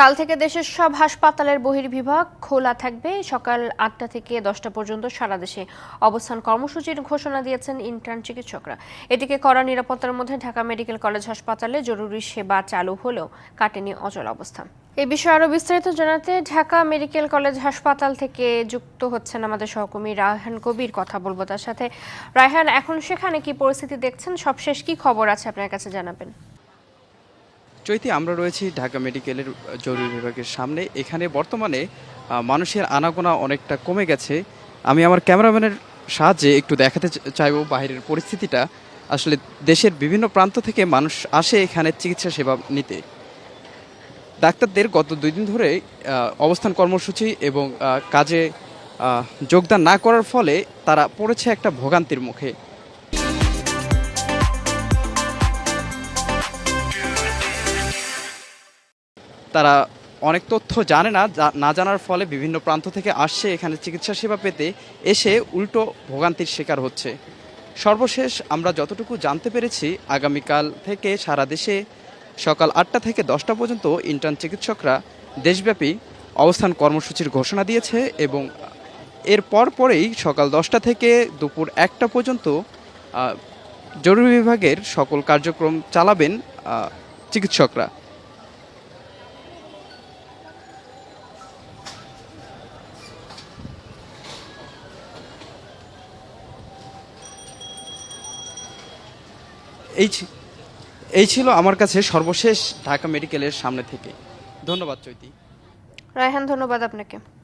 কাল থেকে দেশের সব হাসপাতালের বহির্বিভাগ খোলা থাকবে। সকাল আটটা থেকে দশটা পর্যন্ত সারা দেশে অবস্থান কর্মসূচির ঘোষণা দিয়েছেন ইন্টার্ন চিকিৎসকরা। এটিকে কড়া নিরাপত্তার মধ্যে ঢাকা মেডিকেল কলেজ হাসপাতালে জরুরি সেবা চালু হলেও কাটেনি অচল অবস্থা। এ বিষয়ে আরও বিস্তারিত জানাতে ঢাকা মেডিকেল কলেজ হাসপাতাল থেকে যুক্ত হচ্ছেন আমাদের সহকর্মী রায়হান কবির। কথা বলব তার সাথে। রায়হান, এখন সেখানে কি পরিস্থিতি দেখছেন? সবশেষ কি খবর আছে? আপনার কাছে জানাবেন। চৈতি আমরা রয়েছি ঢাকা মেডিকেলের জরুরি বিভাগের সামনে। এখানে বর্তমানে মানুষের আনাগোনা অনেকটা কমে গেছে। আমি আমার ক্যামেরাম্যানের সাহায্যে একটু দেখাতে চাইব বাইরের পরিস্থিতিটা। আসলে দেশের বিভিন্ন প্রান্ত থেকে মানুষ আসে এখানে চিকিৎসা সেবা নিতে। ডাক্তারদের গত দুই দিন ধরে অবস্থান কর্মসূচি এবং কাজে যোগদান না করার ফলে তারা পড়েছে একটা ভোগান্তির মুখে। তারা অনেক তথ্য জানে না না জানার ফলে বিভিন্ন প্রান্ত থেকে আসছে এখানে চিকিৎসা সেবা পেতে, এসে উল্টো ভোগান্তির শিকার হচ্ছে। সর্বশেষ আমরা যতটুকু জানতে পেরেছি, আগামীকাল থেকে সারা দেশে সকাল আটটা থেকে দশটা পর্যন্ত ইন্টার্ন চিকিৎসকরা দেশব্যাপী অবস্থান কর্মসূচির ঘোষণা দিয়েছে এবং এর পর পরেই সকাল দশটা থেকে দুপুর একটা পর্যন্ত জরুরি বিভাগের সকল কার্যক্রম চালাবেন চিকিৎসকরা। এই এই ছিল আমার কাছে সর্বশেষ ঢাকা মেডিকেলের সামনে থেকে। ধন্যবাদ, চৈতি। রায়হান, ধন্যবাদ আপনাকে।